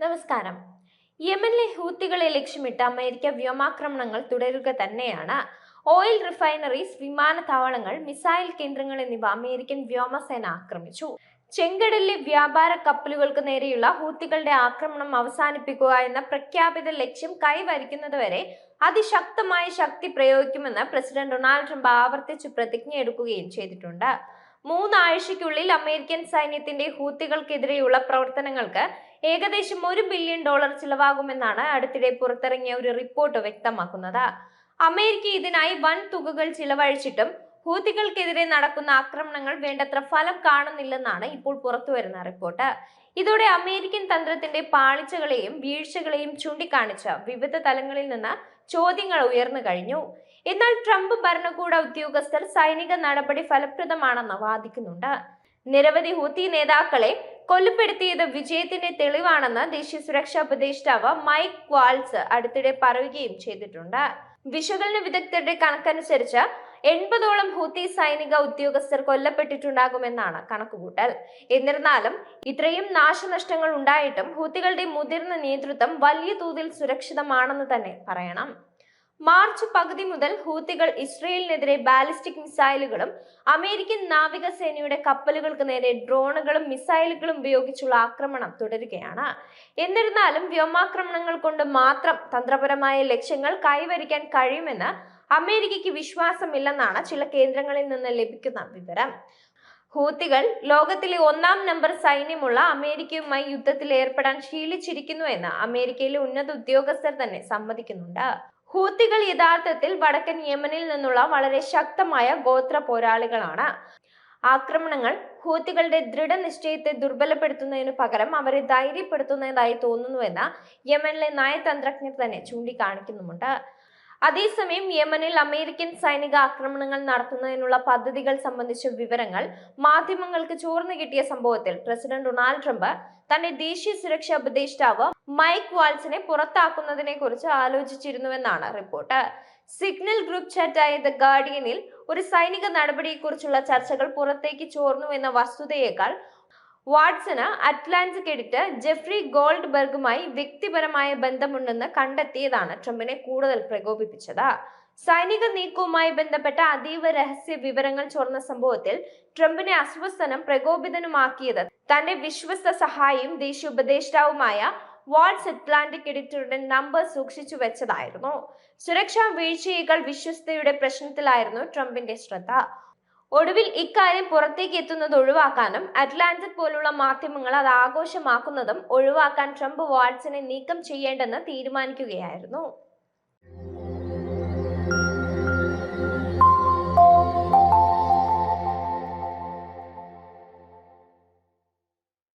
നമസ്കാരം. യമനിലെ ഹൂത്തികളെ ലക്ഷ്യമിട്ട് അമേരിക്ക വ്യോമാക്രമണങ്ങൾ തുടരുക തന്നെയാണ്. ഓയിൽ റിഫൈനറീസ് വിമാനത്താവളങ്ങൾ മിസൈൽ കേന്ദ്രങ്ങൾ എന്നിവ അമേരിക്കൻ വ്യോമസേന ആക്രമിച്ചു. ചെങ്കടലിലെ വ്യാപാര കപ്പലുകൾക്ക് നേരെയുള്ള ഹൂത്തികളുടെ ആക്രമണം അവസാനിപ്പിക്കുക എന്ന പ്രഖ്യാപിത ലക്ഷ്യം കൈവരിക്കുന്നതുവരെ അതിശക്തമായ ശക്തി പ്രയോഗിക്കുമെന്ന് പ്രസിഡന്റ് ഡൊണാൾഡ് ട്രംപ് ആവർത്തിച്ച് പ്രതിജ്ഞയെടുക്കുകയും ചെയ്തിട്ടുണ്ട്. മൂന്നാഴ്ചയ്ക്കുള്ളിൽ അമേരിക്കൻ സൈന്യത്തിന്റെ ഹൂത്തികൾക്കെതിരെയുള്ള പ്രവർത്തനങ്ങൾക്ക് ഏകദേശം ഒരു ബില്യൺ ഡോളർ ചിലവാകുമെന്നാണ് അടുത്തിടെ പുറത്തിറങ്ങിയ ഒരു റിപ്പോർട്ട് വ്യക്തമാക്കുന്നത്. അമേരിക്ക ഇതിനായി വൻ തുകകൾ ചിലവഴിച്ചിട്ടും ഹൂത്തികൾക്കെതിരെ നടക്കുന്ന ആക്രമണങ്ങൾ വേണ്ടത്ര ഫലം കാണുന്നില്ലെന്നാണ് ഇപ്പോൾ പുറത്തുവരുന്ന റിപ്പോർട്ട്. ഇതോടെ അമേരിക്കൻ തന്ത്രത്തിന്റെ പാളിച്ചകളെയും വീഴ്ചകളെയും ചൂണ്ടിക്കാണിച്ച് വിവിധ തലങ്ങളിൽ നിന്ന് ചോദ്യങ്ങൾ ഉയർന്നു കഴിഞ്ഞു. എന്നാൽ ട്രംപ് ഭരണകൂട ഉദ്യോഗസ്ഥർ സൈനിക നടപടി ഫലപ്രദമാണെന്ന് വാദിക്കുന്നുണ്ട്. നിരവധി ഹൂത്തി നേതാക്കളെ കൊലപ്പെടുത്തിയത് വിജയത്തിന്റെ തെളിവാണെന്ന് ദേശീയ സുരക്ഷാ ഉപദേഷ്ടാവ് മൈക്ക് ക്വാൾസ് അടുത്തിടെ പറയുകയും ചെയ്തിട്ടുണ്ട്. വിശകലന വിദഗ്ധരുടെ കണക്കനുസരിച്ച് എൺപതോളം ഹൂത്തി സൈനിക ഉദ്യോഗസ്ഥർ കൊല്ലപ്പെട്ടിട്ടുണ്ടാകുമെന്നാണ് കണക്കുകൂട്ടൽ. എന്നിരുന്നാലും ഇത്രയും നാശനഷ്ടങ്ങൾ ഉണ്ടായിട്ടും ഹൂത്തികളുടെ മുതിർന്ന നേതൃത്വം വലിയ തോതിൽ സുരക്ഷിതമാണെന്ന് തന്നെ പറയണം. മാർച്ച് പകുതി മുതൽ ഹൂത്തികൾ ഇസ്രയേലിനെതിരെ ബാലിസ്റ്റിക് മിസൈലുകളും അമേരിക്കൻ നാവികസേനയുടെ കപ്പലുകൾക്ക് നേരെ ഡ്രോണുകളും മിസൈലുകളും ഉപയോഗിച്ചുള്ള ആക്രമണം തുടരുകയാണ്. എന്നിരുന്നാലും വ്യോമാക്രമണങ്ങൾ കൊണ്ട് മാത്രം തന്ത്രപരമായ ലക്ഷ്യങ്ങൾ കൈവരിക്കാൻ കഴിയുമെന്ന് അമേരിക്കയ്ക്ക് വിശ്വാസമില്ലെന്നാണ് ചില കേന്ദ്രങ്ങളിൽ നിന്ന് ലഭിക്കുന്ന വിവരം. ഹൂത്തികൾ ലോകത്തിലെ ഒന്നാം നമ്പർ സൈന്യമുള്ള അമേരിക്കയുമായി യുദ്ധത്തിൽ ഏർപ്പെടാൻ ശീലിച്ചിരിക്കുന്നുവെന്ന് അമേരിക്കയിലെ ഉന്നത ഉദ്യോഗസ്ഥർ തന്നെ സമ്മതിക്കുന്നുണ്ട്. ഹൂത്തികൾ യഥാർത്ഥത്തിൽ വടക്കൻ യമനിൽ നിന്നുള്ള വളരെ ശക്തമായ ഗോത്ര പോരാളികളാണ്. ആക്രമണങ്ങൾ ഹൂത്തികളുടെ ദൃഢനിശ്ചയത്തെ ദുർബലപ്പെടുത്തുന്നതിനു പകരം അവരെ ധൈര്യപ്പെടുത്തുന്നതായി തോന്നുന്നുവെന്ന് യമനിലെ നയതന്ത്രജ്ഞർ തന്നെ ചൂണ്ടിക്കാണിക്കുന്നുമുണ്ട്. അതേസമയം യമനിൽ അമേരിക്കൻ സൈനിക ആക്രമണങ്ങൾ നടത്തുന്നതിനുള്ള പദ്ധതികൾ സംബന്ധിച്ച വിവരങ്ങൾ മാധ്യമങ്ങൾക്ക് ചോർന്നു കിട്ടിയ സംഭവത്തിൽ പ്രസിഡന്റ് ഡൊണാൾഡ് ട്രംപ് തന്റെ ദേശീയ സുരക്ഷാ ഉപദേഷ്ടാവ് മൈക്ക് വാൾസിനെ പുറത്താക്കുന്നതിനെ കുറിച്ച് ആലോചിച്ചിരുന്നുവെന്നാണ് റിപ്പോർട്ട്. സിഗ്നൽ ഗ്രൂപ്പ് ചാറ്റായ ദ ഗാർഡിയനിൽ ഒരു സൈനിക നടപടിയെക്കുറിച്ചുള്ള ചർച്ചകൾ പുറത്തേക്ക് ചോർന്നുവെന്ന വസ്തുതയേക്കാൾ വാട്സന് അറ്റ്ലാന്റിക് എഡിറ്റർ ജെഫ്രി ഗോൾഡ് ബർഗുമായി വ്യക്തിപരമായ ബന്ധമുണ്ടെന്ന് കണ്ടെത്തിയതാണ് ട്രംപിനെ കൂടുതൽ പ്രകോപിപ്പിച്ചത്. സൈനിക നീക്കവുമായി ബന്ധപ്പെട്ട അതീവ രഹസ്യ വിവരങ്ങൾ ചോർന്ന സംഭവത്തിൽ ട്രംപിനെ അസ്വസ്ഥനും പ്രകോപിതനുമാക്കിയത് തന്റെ വിശ്വസ്ത സഹായിയും ദേശീയ ഉപദേഷ്ടാവുമായ വാട്സ് അറ്റ്ലാന്റിക് എഡിറ്ററുടെ നമ്പർ സൂക്ഷിച്ചു വെച്ചതായിരുന്നു. സുരക്ഷാ വീഴ്ചയേക്കാൾ വിശ്വസ്തയുടെ പ്രശ്നത്തിലായിരുന്നു ട്രംപിന്റെ ശ്രദ്ധ. ഒടുവിൽ ഇക്കാര്യം പുറത്തേക്ക് എത്തുന്നത് ഒഴിവാക്കാനും അറ്റ്ലാന്റിക് പോലുള്ള മാധ്യമങ്ങൾ അത് ആഘോഷമാക്കുന്നതും ഒഴിവാക്കാൻ ട്രംപ് വാട്സിനെ നീക്കം ചെയ്യേണ്ടെന്ന് തീരുമാനിക്കുകയായിരുന്നു.